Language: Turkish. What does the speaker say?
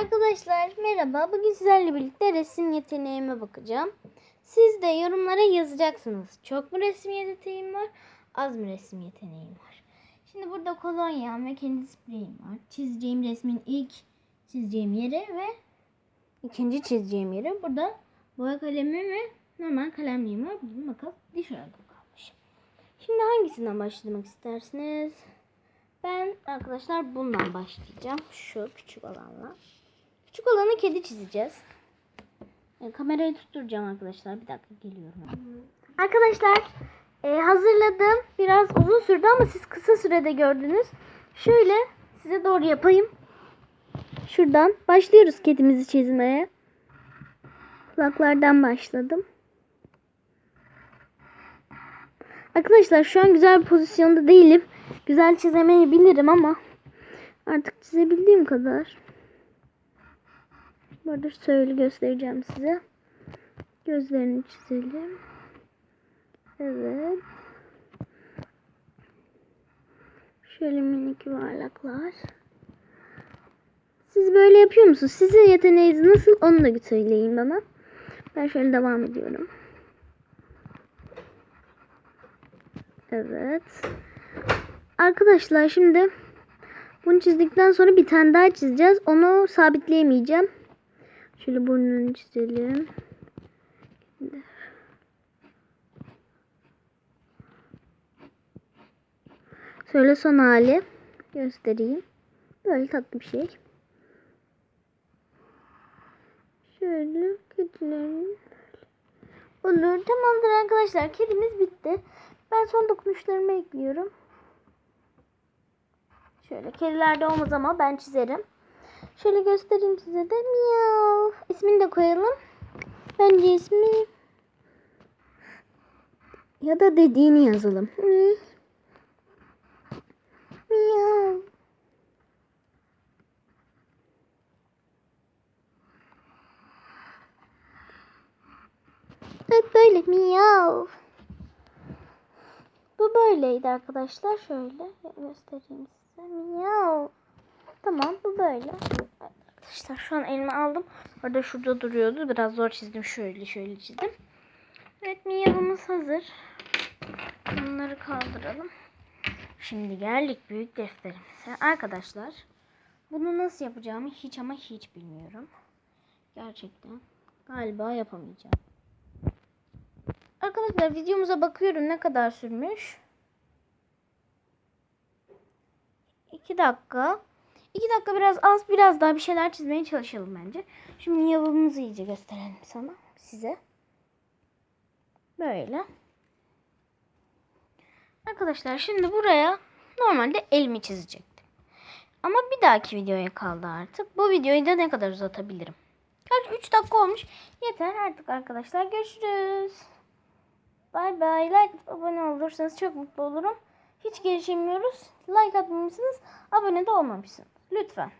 Arkadaşlar merhaba. Bugün sizlerle birlikte resim yeteneğime bakacağım. Siz de yorumlara yazacaksınız. Çok mu resim yeteneğim var? Az mı resim yeteneğim var? Şimdi burada kolonya ve kendi spreyim var. Çizeceğim resmin ilk çizeceğim yeri ve ikinci çizeceğim yeri. Burada boya kalemi ve normal kalemliğim var. Bir makas diş kalmış. Şimdi hangisinden başlamak istersiniz? Ben arkadaşlar bundan başlayacağım. Şu küçük olanla. Küçük olanı kedi çizeceğiz. E, kamerayı tutturacağım arkadaşlar. Bir dakika geliyorum. Arkadaşlar e, hazırladım. Biraz uzun sürdü ama siz kısa sürede gördünüz. Şöyle size doğru yapayım. Şuradan başlıyoruz kedimizi çizmeye. Kulaklardan başladım. Arkadaşlar şu an güzel bir pozisyonda değilim. Güzel çizemeyebilirim ama artık çizebildiğim kadar. Bu arada şöyle göstereceğim size. Gözlerini çizelim. Evet. Şöyle minik yuvarlaklar. Siz böyle yapıyor musunuz? Sizin yeteneğiniz nasıl? Onu da söyleyin bana. Ben şöyle devam ediyorum. Evet. Arkadaşlar şimdi bunu çizdikten sonra bir tane daha çizeceğiz. Onu sabitleyemeyeceğim. Şöyle burnunu çizelim. Şöyle son hali göstereyim. Böyle tatlı bir şey. Şöyle kedilerin Olur. Tamamdır arkadaşlar. Kedimiz bitti. Ben son dokunuşlarımı ekliyorum. Şöyle kedilerde olmaz ama ben çizerim. Şöyle göstereyim size de. Miyav. İsmini de koyalım. Bence ismi ya da dediğini yazalım. Mi. Miyav. Evet böyle miyav. Bu böyleydi arkadaşlar. Şöyle göstereyim size. Miyav. Tamam bu böyle. Arkadaşlar şu an elime aldım. Orada şurada duruyordu. Biraz zor çizdim. Şöyle şöyle çizdim. Evet miyavımız hazır. Bunları kaldıralım. Şimdi geldik büyük defterimize. Arkadaşlar bunu nasıl yapacağımı hiç ama hiç bilmiyorum. Gerçekten galiba yapamayacağım. Arkadaşlar videomuza bakıyorum ne kadar sürmüş. 2 dakika. 2 dakika biraz az biraz daha bir şeyler çizmeye çalışalım bence. Şimdi yavımızı iyice gösterelim sana size. Böyle. Arkadaşlar şimdi buraya normalde elimi çizecektim. Ama bir dahaki videoya kaldı artık. Bu videoyu da ne kadar uzatabilirim? Kaç 3 dakika olmuş. Yeter artık arkadaşlar. Görüşürüz. Bay bay. Like abone olursanız çok mutlu olurum. Hiç gelişemiyoruz. Like atmamışsınız. Abone de olmamışsınız. Lütfen.